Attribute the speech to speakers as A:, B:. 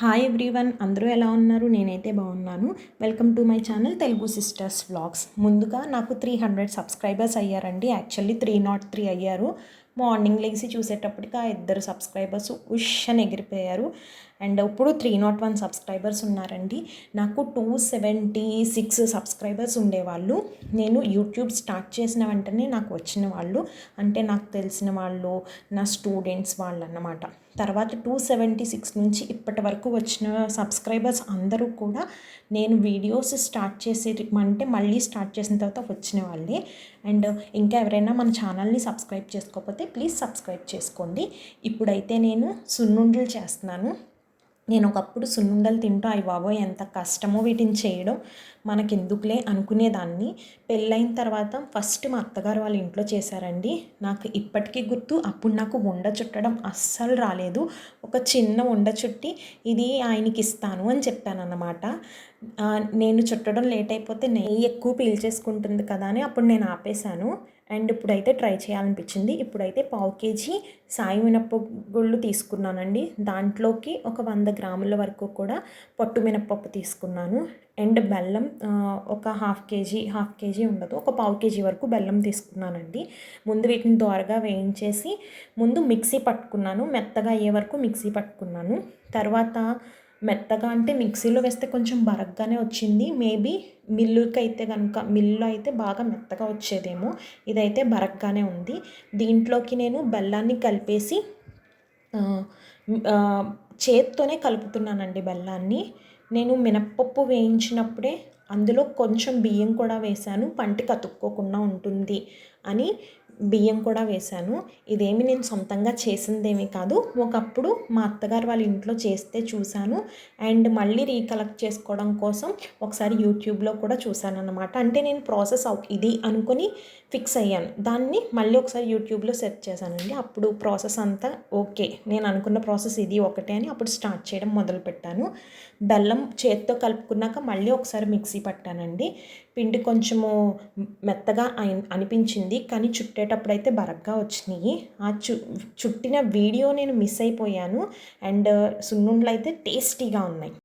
A: Hi everyone అందరూ ఎలా ఉన్నారు? నేనైతే బాగున్నాను. Welcome to my channel Telugu sisters vlogs ముందుగా నాకు త్రీ హండ్రెడ్ సబ్స్క్రైబర్స్ అయ్యారండి. యాక్చువల్లీ త్రీ నాట్ త్రీ అయ్యారు. మార్నింగ్ లేచి చూసేటప్పటికి ఆ ఇద్దరు సబ్స్క్రైబర్స్ ఉష్ అని ఎగిరిపోయారు. అండ్ ఇప్పుడు త్రీ నాట్ వన్ సబ్స్క్రైబర్స్ ఉన్నారండి. నాకు టూ సెవెంటీ సిక్స్ సబ్స్క్రైబర్స్ ఉండేవాళ్ళు. నేను యూట్యూబ్ స్టార్ట్ చేసిన వెంటనే నాకు వచ్చిన వాళ్ళు. అంటే నాకు తెలిసిన వాళ్ళు నా స్టూడెంట్స్ వాళ్ళు అన్నమాట తర్వాత టూ సెవెంటీ సిక్స్ నుంచి ఇప్పటి వరకు వచ్చిన సబ్స్క్రైబర్స్ అందరూ కూడా నేను వీడియోస్ స్టార్ట్ చేసే అంటే మళ్ళీ స్టార్ట్ చేసిన తర్వాత వచ్చిన వాళ్ళే. అండ్ ఇంకా ఎవరైనా మన ఛానల్ని సబ్స్క్రైబ్ చేసుకోకపోతే ప్లీజ్ సబ్స్క్రైబ్ చేసుకోండి. ఇప్పుడైతే నేను సున్నుండలు చేస్తున్నాను. నేను ఒకప్పుడు సున్నుండలు తింటూ అవి బాబోయ్ ఎంత కష్టమో వీటిని చేయడం మనకెందుకులే అనుకునేదాన్ని. పెళ్ళైన తర్వాత ఫస్ట్ మా అత్తగారు వాళ్ళ ఇంట్లో చేశారండి. నాకు ఇప్పటికీ గుర్తు అప్పుడు నాకు ఉండ చుట్టడం అస్సలు రాలేదు. ఒక చిన్న ఉండ చుట్టి ఇది ఆయనకి ఇస్తాను అని చెప్పానన్నమాట. నేను చుట్టడం లేట్ అయిపోతే నెయ్యి ఎక్కువ పీల్చేసుకుంటుంది కదా అని అప్పుడు నేను ఆపేశాను. అండ్ ఇప్పుడైతే ట్రై చేయాలనిపించింది. ఇప్పుడైతే పావు కేజీ సాయి మినప్పగుళ్ళు తీసుకున్నానండి. దాంట్లోకి ఒక వంద గ్రాముల వరకు కూడా పట్టు మినపప్పు తీసుకున్నాను. అండ్ బెల్లం ఒక హాఫ్ కేజీ హాఫ్ కేజీ ఉండదు. ఒక పావు కేజీ వరకు బెల్లం తీసుకున్నానండి. ముందు వీటిని దోరగా వేయించేసి ముందు మిక్సీ పట్టుకున్నాను. మెత్తగా అయ్యే వరకు మిక్సీ పట్టుకున్నాను. తర్వాత మెత్తగా అంటే మిక్సీలో వేస్తే కొంచెం బరగ్గానే వచ్చింది. మేబీ మిల్లుకి అయితే కనుక మిల్లులో అయితే బాగా మెత్తగా వచ్చేదేమో. ఇదైతే బరగ్గానే ఉంది. దీంట్లోకి నేను బెల్లాన్ని కలిపేసి చేత్తోనే కలుపుతున్నానండి బెల్లాన్ని. నేను మినప్పప్పు వేయించినప్పుడే అందులో కొంచెం బియ్యం కూడా వేశాను పంటికి అతుక్కోకుండా ఉంటుంది అని బియ్యం కూడా వేశాను. ఇదేమి నేను సొంతంగా చేసిందేమీ కాదు. ఒకప్పుడు మా అత్తగారు వాళ్ళ ఇంట్లో చేస్తే చూశాను. అండ్ మళ్ళీ రీకలెక్ట్ చేసుకోవడం కోసం ఒకసారి యూట్యూబ్లో కూడా చూశాను అనమాట అంటే నేను ప్రాసెస్ ఇది అనుకుని ఫిక్స్ అయ్యాను. దాన్ని మళ్ళీ ఒకసారి యూట్యూబ్లో సెర్చ్ చేశానండి. అప్పుడు ప్రాసెస్ అంతా ఓకే. నేను అనుకున్న ప్రాసెస్ ఇది ఒకటే అని అప్పుడు స్టార్ట్ చేయడం మొదలుపెట్టాను. బెల్లం చేత్తో కలుపుకున్నాక మళ్ళీ ఒకసారి మిక్సీ మిక్సీ పట్టానండి. పిండి కొంచెము మెత్తగా అనిపించింది. కానీ చుట్టేటప్పుడు అయితే బరగ్గా వచ్చినాయి. ఆ చు చుట్టిన వీడియో నేను మిస్ అయిపోయాను. అండ్ సున్నుండలు అయితే టేస్టీగా ఉన్నాయి.